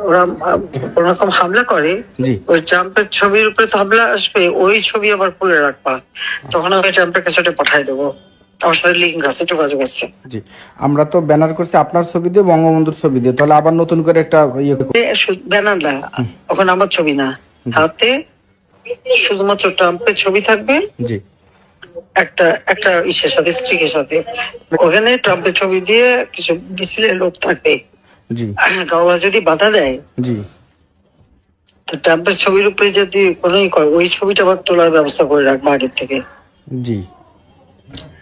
ওরা আহ, কোন রকম হামলা করে ওই ট্রাম্পের ছবির উপরে তো হামলা আসবে ওই ছবি আবার খুলে রাখবা। তখন আমি ট্রাম্পের কাছে ওটা পাঠাই দেবো। আমার সাথে লিঙ্ক আছে যোগাযোগ আছে। জি। আমরা তো ব্যানার করছি আপনার ছবি দিয়ে বঙ্গবন্ধুর ছবি দিয়ে। তাহলে আবার নতুন করে একটা ইয়ে ব্যানার না ওখানে আমার ছবি না। হাতে শুধুমাত্র ট্রাম্পের ছবি থাকবে। জি। একটা একটা ইসের সাথে স্ট্রিকের সাথে। ওখানে ট্রাম্পের ছবি দিয়ে কিছু মিছিলের লোক থাকবে। যদি বাধা দেয় ট্রাম্পের ছবির উপরে যদি কোনো করে ওই ছবিটা আবার তোলার ব্যবস্থা করে রাখব আগের থেকে। জি।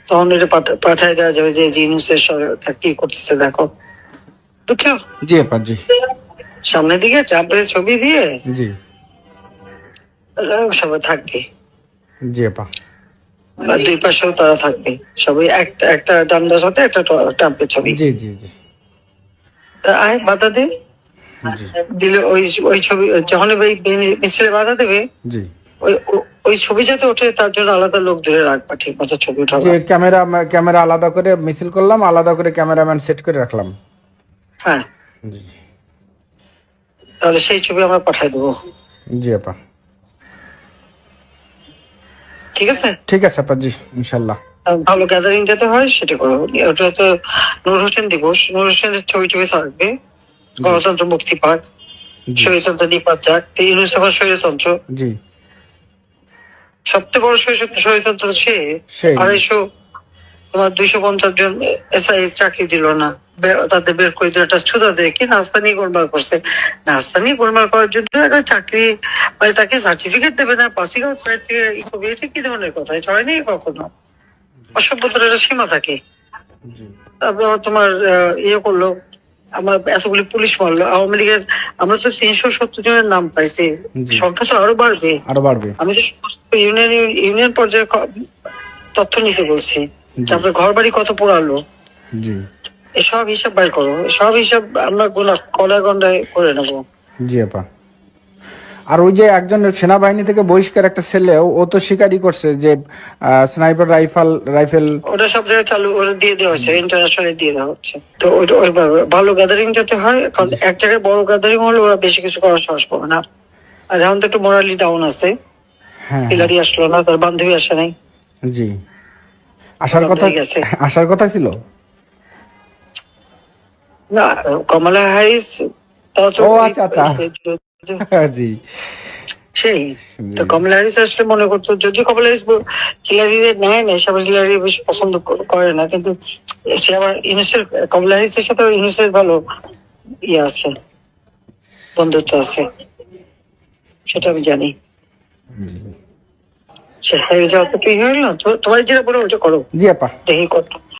তখন এটা পাঠায় দেওয়া যাবে যে জিনুসের সরকার কি করতেছে দেখো। বুঝছ? জি আপা জি। সামনের দিকে ট্রাম্পের ছবি দিয়ে জি। সবাই থাকবে। জি আপা। দুই পাশেও তারা থাকবে। সবাই একটা একটা ডান্ডার সাথে একটা ট- ট্রাম্পের ছবি। জি জি জি। আয় বাধা দে। দিলে ওই ওই ছবি যখন ওই মিছিলে বাধা দেবে জি। ওই ওই ছবি যাতে ওঠে তার জন্য আলাদা লোক ধরে রাখবা ঠিক মতো ছবি উঠাবা। যে ক্যামেরা ক্যামেরা আলাদা করে মিছিল করলাম আলাদা করে ক্যামেরাম্যান সেট করে রাখলাম। হ্যাঁ। জি। তাহলে সেই ছবি আমরা পাঠাই দেবো। জি আপা। ঠিক আছে? ঠিক আছে আপা জি ইনশাল্লাহ। ভালো গ্যাদারিং যাতে হয় সেটা করো ওটা তো নূর হোসেন দিবস। নূর হোসেনের ছবি টবি থাকবে। গণতন্ত্র মুক্তি পাক স্বৈরতন্ত্র নিপাত যাক। ইউনুস স্বৈরতন্ত্র সবচেয়ে বড় স্বৈর- স্বৈরতন্ত্র সে। আড়াইশো তোমার দুইশো পঞ্চাশ জন এসআই চাকরি দিল না। তাদের বের করে দিল। একটা ছুতা দিয়ে কি নাস্তা নিয়ে গোলমাল করছে। নাস্তা নিয়ে গোলমাল করার জন্য একটা চাকরি মানে তাকে সার্টিফিকেট দেবে না। পাসিং আউট থেকে কি ধরনের কথা? এটা হয়নি কখনো? অসভ্যতার একটা সীমা থাকে। তারপর তোমার ইয়ে করল আমার এতগুলি পুলিশ মারলো। আওয়ামী লীগের আমরা তো তিনশো সত্তর জনের নাম পাইছি। সংখ্যা তো আরও বাড়বে। আরও বাড়বে। আমি তো ইউনিয়ন ইউনিয়ন পর্যায়ে তথ্য নিতে বলছি। তারপরে ঘর বাড়ি কত পোড়ালো। এসব হিসাব বাইর করো। সব হিসাব আমরা গোলা কলায় গন্ডায় করে নেব। জি আপা। আর ওই যে একজন সেনাবাহিনী থেকে বহিষ্কার একটা ছেলে ও- তো স্বীকারই করছে যে স্নাইপার রাইফেল রাইফেল ওটা সব জায়গায় চালু ওটা দিয়ে দেওয়া হচ্ছে ইন্টারন্যাশনালি দিয়ে দেওয়া হচ্ছে। তো ভালো গ্যাদারিং যাতে হয় কারণ এক জায়গায় বড় গ্যাদারিং হলে ওরা বেশি কিছু করার সাহস পাবে না। আর এখন তো একটু মোরালি ডাউন আছে। হ্যাঁ আসলো না তার বান্ধবী আসে নাই। জি। আসার কথা আসার কথা ছিল? না কমলা হ্যারিস তাও তো। জি। সেই। তো কমলা হ্যারিস আসলে মনে করতো যদিও কমলা হ্যারিস নেয় না সবাই হিলারি বেশি পছন্দ করে না। কিন্তু সে আবার ইউনুসের কমলা হ্যারিসের সাথে ইউনুসের ভালো ইয়ে আছে বন্ধুত্ব আছে। সেটা আমি জানি। সে হয়ে যাওয়া তো কি হয়ে তো তোমার যেটা বলো ওটা করো। জি আপা। দেখি কত